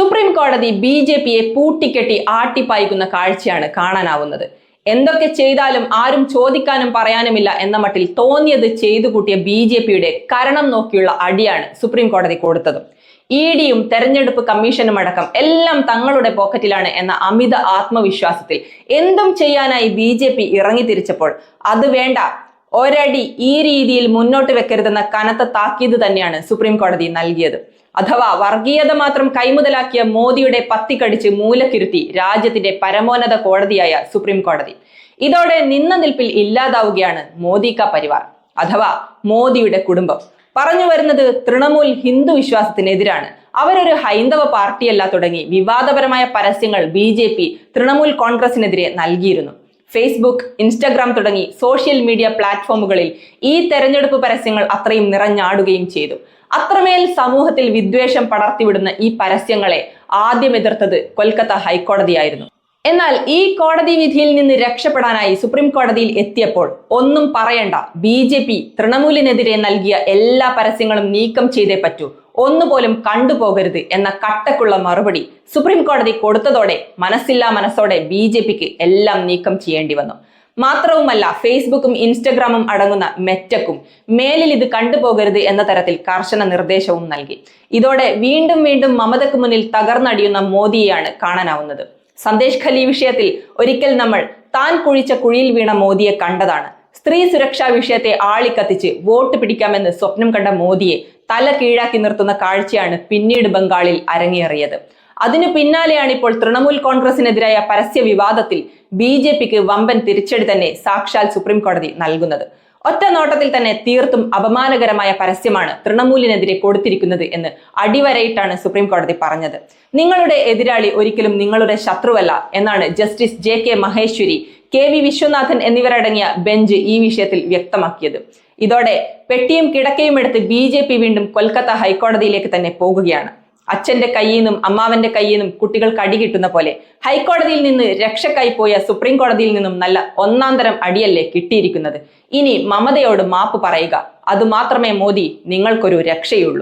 Supreme കോടതി B J പിയെ പൂട്ടിക്കെട്ടി ആട്ടിപ്പായിക്കുന്ന കാഴ്ചയാണ് കാണാനാവുന്നത്. എന്തൊക്കെ ചെയ്താലും ആരും ചോദിക്കാനും പറയാനുമില്ല എന്ന മട്ടിൽ തോന്നിയത് ചെയ്തു കൂട്ടിയ ബി ജെ പിയുടെ കരണം നോക്കിയുള്ള അടിയാണ് സുപ്രീം കോടതി കൊടുത്തത്. ഇ ഡിയും തെരഞ്ഞെടുപ്പ് കമ്മീഷനും അടക്കം എല്ലാം തങ്ങളുടെ പോക്കറ്റിലാണ് എന്ന അമിത ആത്മവിശ്വാസത്തിൽ എന്തും ചെയ്യാനായി ബി ജെ പി ഇറങ്ങി തിരിച്ചപ്പോൾ അത് വേണ്ട ഒരടി ഈ രീതിയിൽ മുന്നോട്ട് വെക്കരുതെന്ന കനത്ത താക്കീത് തന്നെയാണ് സുപ്രീം കോടതി നൽകിയത്. അഥവാ വർഗീയത മാത്രം കൈമുതലാക്കിയ മോദിയുടെ പത്തി കടിച്ച് മൂലക്കിരുത്തി രാജ്യത്തിന്റെ പരമോന്നത കോടതിയായ സുപ്രീം കോടതി. ഇതോടെ നിന്ന നിൽപ്പിൽ ഇല്ലാതാവുകയാണ് മോദി ക പരിവാർ അഥവാ മോദിയുടെ കുടുംബം. പറഞ്ഞു വരുന്നത് തൃണമൂൽ ഹിന്ദു വിശ്വാസത്തിനെതിരാണ്. അവരൊരു ഹൈന്ദവ പാർട്ടിയല്ല തുടങ്ങി വിവാദപരമായ പരസ്യങ്ങൾ ബി ജെ പി തൃണമൂൽ കോൺഗ്രസിനെതിരെ നൽകിയിരുന്നു. ഫേസ്ബുക്ക് ഇൻസ്റ്റഗ്രാം തുടങ്ങി സോഷ്യൽ മീഡിയ പ്ലാറ്റ്ഫോമുകളിൽ ഈ തെരഞ്ഞെടുപ്പ് പരസ്യങ്ങൾ അത്രയും നിറഞ്ഞാടുകയും ചെയ്തു. അത്രമേൽ സമൂഹത്തിൽ വിദ്വേഷം പടർത്തിവിടുന്ന ഈ പരസ്യങ്ങളെ ആദ്യം എതിർത്തത് കൊൽക്കത്ത ഹൈക്കോടതിയായിരുന്നു. എന്നാൽ ഈ കോടതി വിധിയിൽ നിന്ന് രക്ഷപ്പെടാനായി സുപ്രീം കോടതിയിൽ എത്തിയപ്പോൾ ഒന്നും പറയണ്ട ബി ജെ പി തൃണമൂലിനെതിരെ നൽകിയ എല്ലാ പരസ്യങ്ങളും നീക്കം ചെയ്തേ പറ്റൂ. ഒന്നുപോലും കണ്ടുപോകരുത് എന്ന കട്ടക്കുള്ള മറുപടി സുപ്രീം കോടതി കൊടുത്തതോടെ മനസ്സില്ലാ മനസ്സോടെ ബി ജെ പിക്ക് എല്ലാം നീക്കം ചെയ്യേണ്ടി വന്നു. മാത്രവുമല്ല ഫേസ്ബുക്കും ഇൻസ്റ്റഗ്രാമും അടങ്ങുന്ന മെറ്റക്കും മേലിൽ ഇത് കണ്ടുപോകരുത് എന്ന തരത്തിൽ കർശന നിർദ്ദേശവും നൽകി. ഇതോടെ വീണ്ടും വീണ്ടും മമതയ്ക്ക് മുന്നിൽ തകർന്നടിയുന്ന മോദിയെയാണ് കാണാനാവുന്നത്. സന്ദേശ് ഖലി വിഷയത്തിൽ ഒരിക്കൽ നമ്മൾ താൻ കുഴിച്ച കുഴിയിൽ വീണ മോദിയെ കണ്ടതാണ്. സ്ത്രീ സുരക്ഷാ വിഷയത്തെ ആളിക്കത്തിച്ച് വോട്ട് പിടിക്കാമെന്ന് സ്വപ്നം കണ്ട മോദിയെ തല കീഴാക്കി നിർത്തുന്ന കാഴ്ചയാണ് പിന്നീട് ബംഗാളിൽ അരങ്ങേറിയത്. അതിനു പിന്നാലെയാണ് ഇപ്പോൾ തൃണമൂൽ കോൺഗ്രസിനെതിരായ പരസ്യ വിവാദത്തിൽ ബി ജെ പിക്ക് വമ്പൻ തിരിച്ചടി തന്നെ സാക്ഷാൽ സുപ്രീം കോടതി നൽകുന്നത്. ഒറ്റ നോട്ടത്തിൽ തന്നെ തീർത്തും അപമാനകരമായ പരസ്യമാണ് തൃണമൂലിനെതിരെ കൊടുത്തിരിക്കുന്നത് എന്ന് അടിവരയിട്ടാണ് സുപ്രീം കോടതി പറഞ്ഞത്. നിങ്ങളുടെ എതിരാളി ഒരിക്കലും നിങ്ങളുടെ ശത്രുവല്ല എന്നാണ് justice J K Maheshwari K V Viswanathan എന്നിവരടങ്ങിയ ബെഞ്ച് ഈ വിഷയത്തിൽ വ്യക്തമാക്കിയത്. ഇതോടെ പെട്ടിയും കിടക്കയും എടുത്ത് ബി വീണ്ടും കൊൽക്കത്ത ഹൈക്കോടതിയിലേക്ക് തന്നെ പോകുകയാണ്. അച്ഛന്റെ കയ്യിൽ നിന്നും അമ്മാവന്റെ കയ്യിൽ നിന്നും കുട്ടികൾക്ക് അടി കിട്ടുന്ന പോലെ ഹൈക്കോടതിയിൽ നിന്ന് രക്ഷക്കായി പോയ സുപ്രീം കോടതിയിൽ നിന്നും നല്ല ഒന്നാം തരം അടിയല്ലേ കിട്ടിയിരിക്കുന്നത്. ഇനി മമതയോട് മാപ്പ് പറയുക. അതുമാത്രമേ മോദി നിങ്ങൾക്കൊരു രക്ഷയുള്ളൂ.